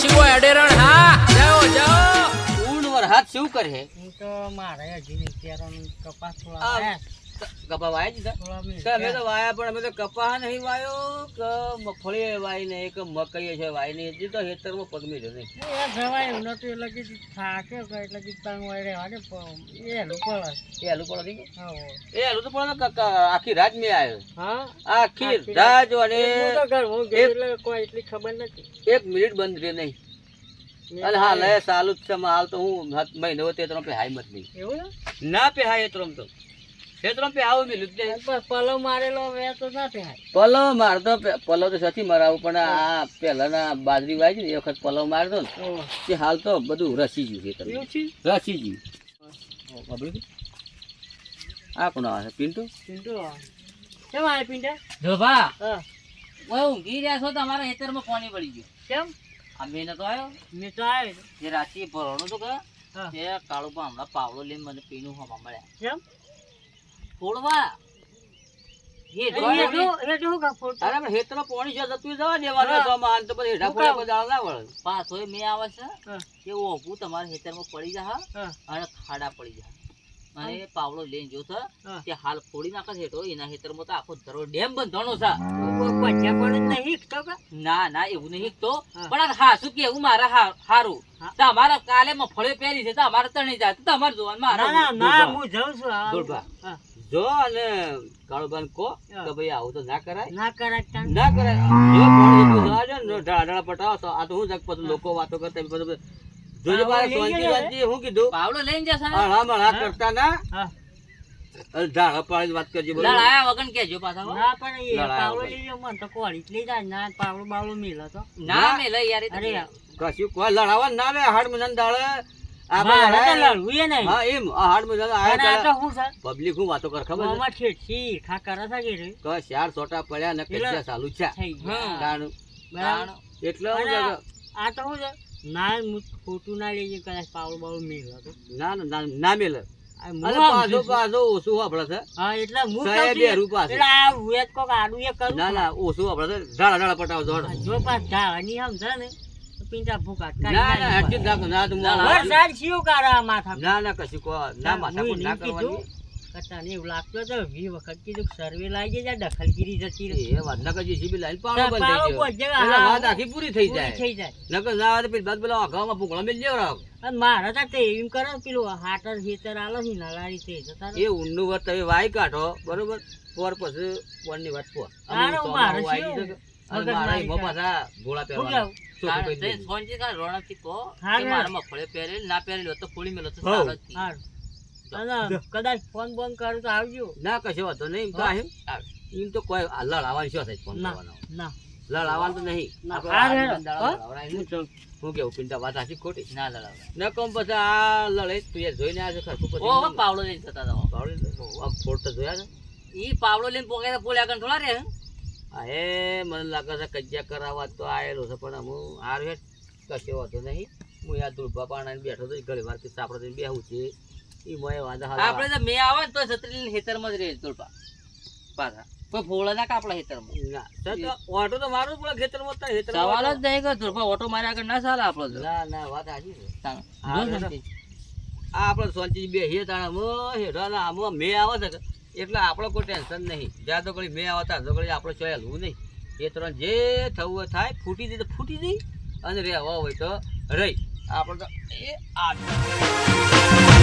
અડેરણ હા જાઓ જાઓ. ઊન વર હાથ શું કરે? હું તો મારે હજી નહીં ત્યારે કપાસ થોડા કપા વાય દીધા અમે તો વાયા પણ અમે તો કપા નહીં વાયો કે મગફળી વાય નહીં કે મકઈ છે વાય નહીં હજી તો ખેતરમાં પગ મેળ્યો નહીં એ નતું એટલે કીધું થાકે એટલે કીધું તંગ વાય રહેવા દે એ હેલું પડે. એ હાલું પડે નહીં એ હાલું તો પડે કાકા. આખી રાત મેં આવ્યો હા? આખી રાત? અને એટલે કોઈ એટલી ખબર નથી. એક મિનિટ બંધ રહે નહીં. અને હા લે ચાલુ જ છે હાલ તો હું મહિનો તે ત્રણ પે હાઈ મત નહીં. એવું ના પે હાઈ ત્રણ તો ત્રણ પે આવું જ પલો મારેલો હવે તો ના થાય. પલો મારતો પલો તો સચી મરાવું પણ આ પહેલાના બાજરી વાય છે ને એ વખત પલો મારતો ને. તે હાલ તો બધું રસી ગયું છે તમે રસી ગયું? આ કોણ આવે પિન્ટુ? પિન્ટુ કેમ આવે પિન્ટા? જો ભા હા. ઓય ઊંઘી રહ્યા છો? તમારા ખેતરમાં પાણી પડી ગયું. કેમ? આ મેં આવ્યો. મેં તો આવ્યો જે રાશિએ ભરવાનું તો કે પણ હમણાં પાવડો લઈને મને પીનું હવા મળ્યા. કેમ? થોડવા એ એ તો એ તો હું કા ફોટો અરે પણ હેતરો પોણી છે તો જવા દેવાનો હા. તો પછી હેઠા હું બધા ના વળે. પાછો મે આવે છે. હા. ઓપું તમારા હેતરમાં પડી જા અને ખાડા પડી જા. અને પાવડો લઈને જો કે હાલ ફોડી નાખે છે હેઠો એના હેતરમાં તો આખો ધરો ડેમ બંધાણો છે. પણ તો ના ના એવું નહીં તો હા. પણ કે કેવું મારા હારું. તમારા કાલે મફળે પહેરી છે તમારે તણી જાય. તો તમારે જોવાનું મારા ના ના હું જાઉં છું. જો અને કાળુબાન કો કે ભાઈ આવું તો ના કરાય. ના કરાય ના કરાય. જો પાણી એટલું ને ઢાળા પટાવો તો આ તો હું જગ પછી લોકો વાતો કરતા એમ બધું. જોજો મારે સોનજી વાતજી હું કીધું? પાવડો લઈને જશે હા હા. કરતા ના. ઢાળા પાડી વાત કરજે લડાયા વગર કેજો પાછા ના પણ એ પાવડો લઈ મને તો કોળી લઈ જાય. ના પાવડો બાવડો મિલો તો. ના મે યાર અરે કશું કોઈ લડાવા ના લે હાડ મન દાડે. પબ્લિક હું વાતો કર ખબર ચાર સોટા પડ્યા ને એટલે- ચાલુ છે એટલે આ તો ના ખોટું ના લેજે કદાચ પાવડો બાવડો મિલો ના ઓછું વાપરે છે. હા એટલે હું સાહેબ કહું છું બે રૂ પાસે. એટલે આ વેત કોક આડું એ કરું. ના ના ઓછું વાપરે ઢાળા ઢાળા પટાવો જો પાસ સમજે ને તો પિંટા ભૂકા ના ના હટકી જ ના તો હું. વરસાદ શિયો કારા માથા ના ના કશું કો ના માથા કો ના કરવાની. કતા ને એવું લાગતું હતું વી વખત કીધું સર્વે લાગી જાય દખલગીરી જતી રહી. એ વાત નકર જીસીબી લાઈન પાવડો બંધ થઈ ગયો વાત આખી પૂરી થઈ જાય. થઈ જાય. નકર ના આવે તો પછી બાદ પેલા ઘઉંમાં ભૂંગળા મેલ જેવો રાખ મારા તો તે એમ કરો ને પેલું હાટર હેતર આલો છે નલારી તે જતા. એ ઊંડનું વાત તમે વાય કાઢો બરોબર? પોર પછી પોરની વાત પોર મારે શું? મારે. પાછા ગોળા પહેરવાના. તે સોનજી કા ના પહેરેલી તો ફોડી મેલો તો સારો જ. કદાચ ફોન બોન કરું તો આવજો. ના કશો વાંધો નહીં. એમ તો આહે. એમ તો કોઈ આ લડાવાની શું થાય ફોન કરવાનો? ના. લડાવાનું તો નહીં. હા, કેવું પિંટા વાત સાચી ખોટી? ના લડાવડાય. ન. કોમ પછી આ લડે. તું જોઈને આવ્યો છે ખરખું પછી પાવડો લઈને જતા હતા. પાવડી ફોડ તો જોયા ઈ પાવડો લઈને પોકે તો પોલે થોડા રે આ એ મને લાગે છે કજ્જા કરાવવા તો આવેલો છે પણ હું હાર હેઠ કશો વાંધો નહીં હું યાર દુર્ભા પાણાને બેઠો તો ઘણી વાર કે સાપડે થઈને બેહું છે એ મોય વાંધો આપણે તો મેં આવે તો છત્રી ખેતરમાં જ રહે તોડપા પાછા કોઈ ફોળા ના કાપડા ખેતરમાં ના ઓટો તો મારું પણ ખેતરમાં તાર ખેતર સવાલ જ. નહીં કે ધોરપા ઓટો માર્યા આગળ ના ચાલે આપણો. ના ના વાત સાચી છે. હા. આ આપણે સોનચી બે હે તાણા મો હેડો ના મેં આવે છે એટલે આપણે કોઈ ટેન્શન નહીં. જ્યાં તો ઘડી મેં આવતા તો ઘડી આપણે ચોય હલવું નહીં. એ ત્રણ જે થવું થાય, ફૂટી દઈ તો ફૂટી દઈ અને રહેવા હોય તો રહી. આપણે તો એ આ